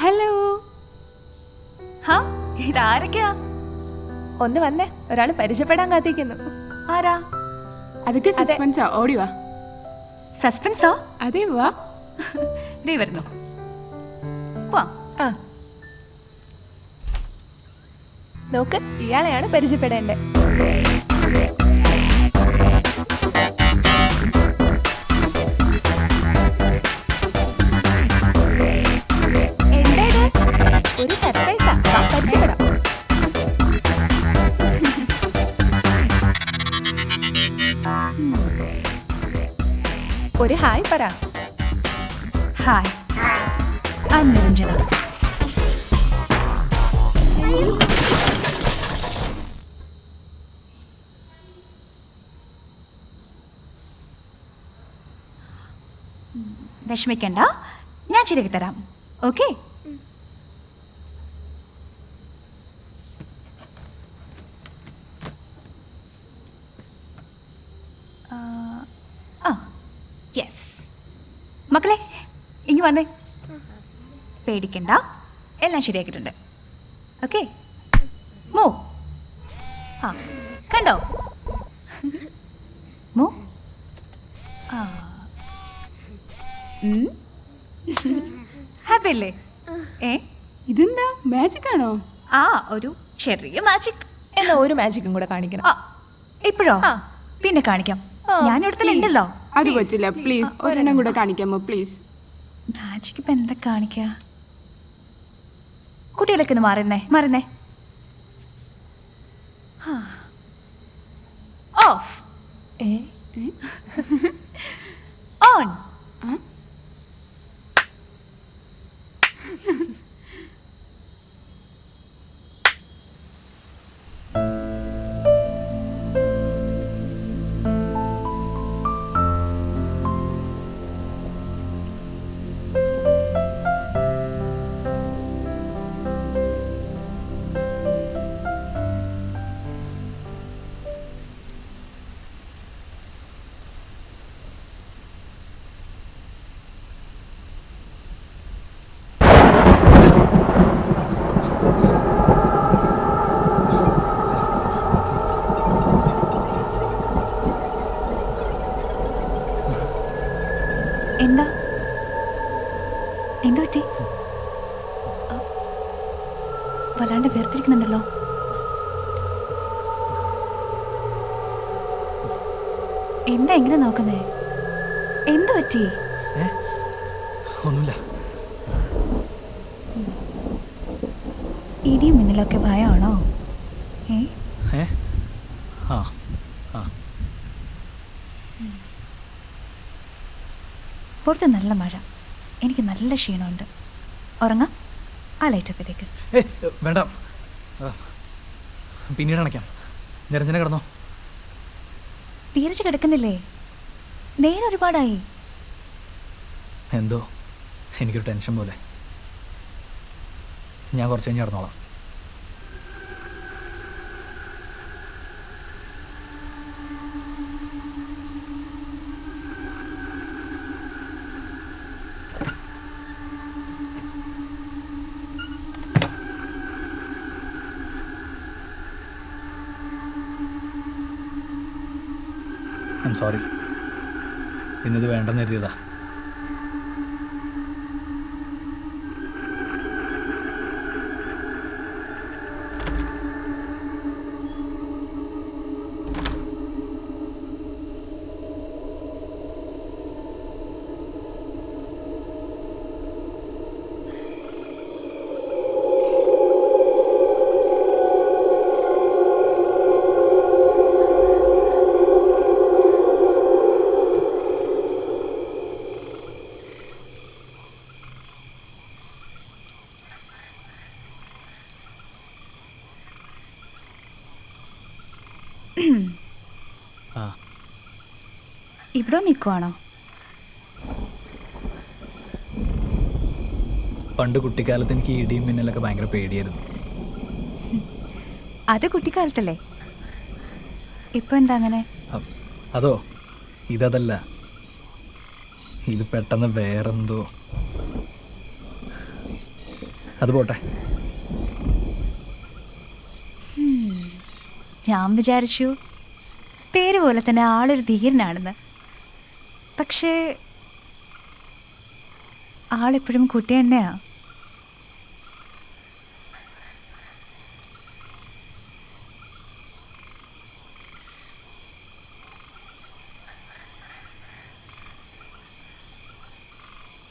Hello ഹാ ഇതാരൊക്കെയാ? ഒന്ന് വന്നേ. ഒരാൾ പരിചയപ്പെടാൻ കാത്തിരിക്കുന്നു. ആരാ? അതൊക്കെ സസ്പെൻസാ ഓടി വാ. സസ്പെൻസോ അതെ വാ. ദേ വരുന്നു. പോവാം. ആ. നോക്ക് ഇയാളെയാണ് പരിചയപ്പെടേണ്ടത് ഒരു ഹായ് പറ. ഹായ്. നിരഞ്ജന വിഷമിക്കണ്ട. ഞാൻ ശരിയാക്കി തരാം. ഓക്കെ ആ യെസ് മക്കളെ ഇങ്ങ് വന്നേ. പേടിക്കണ്ട. എല്ലാം ശരിയാക്കിയിട്ടുണ്ട്. ഓക്കെ? മോ. ആ കണ്ടോ? മോ. ആ. ഹാപ്പി അല്ലേ? ഏ? ഇതെന്താ? മാജിക് ആണോ? ആ ഒരു ചെറിയ മാജിക് എന്നാ ഒരു മാജിക്കും കൂടെ കാണിക്കണം. ആ ഇപ്പോഴോ? പിന്നെ കാണിക്കാം. ഞാൻ ഇവിടുത്തെ ഉണ്ടല്ലോ. അത് പറ്റില്ല. പ്ലീസ് ഒരെണ്ണം കൂടെ കാണിക്കാമോ? പ്ലീസ് മാജിക് ഇപ്പൊ എന്താ കാണിക്ക? കുട്ടികളൊക്കെ ഒന്ന് മാറുന്നേ മാറുന്നേ. ഓഫ് ഏ? എന്താ? എന്താ പറ്റി? വല്ലാണ്ട് വേർതിരിക്കുന്നുണ്ടല്ലോ. എന്താ എങ്ങനെ നോക്കുന്നേ? എന്തു പറ്റി? ഒന്നുമില്ല. ഇടിയും മിന്നലൊക്കെ ഭയമാണോ ഏ? ആ. പുറത്ത് നല്ല മഴ. എനിക്ക് നല്ല ക്ഷീണമുണ്ട്. ഉറങ്ങാം. ആ ലൈറ്റ് ഏ വേണ്ട. പിന്നീട് അണയ്ക്കാം. നിരഞ്ജന കിടന്നോ? തീരച്ച് കിടക്കുന്നില്ലേ? നേരെ ഒരുപാടായി. എന്തോ? എനിക്കൊരു ടെൻഷൻ പോലെ. ഞാൻ കുറച്ച് കഴിഞ്ഞ് കിടന്നോളാം. ഐം സോറി ഇന്നത് വേണ്ടെന്ന് കരുതിയതാ. ഇവിടെ നിൽക്കുവാണോ പണ്ട് കുട്ടിക്കാലത്ത് എനിക്ക് ഇടിയും മിന്നലൊക്കെ ഭയങ്കര പേടിയായിരുന്നു. അത് കുട്ടിക്കാലത്തല്ലേ? ഇപ്പൊ എന്താ അങ്ങനെ? അതോ? ഇതല്ല ഇത് പെട്ടെന്ന് വേറെന്തോ. അത് പോട്ടെ. ഞാൻ വിചാരിച്ചു പേര് പോലെ തന്നെ ആളൊരു ധീരനാണെന്ന്. പക്ഷേ ആളെപ്പോഴും കുട്ടി തന്നെയാ.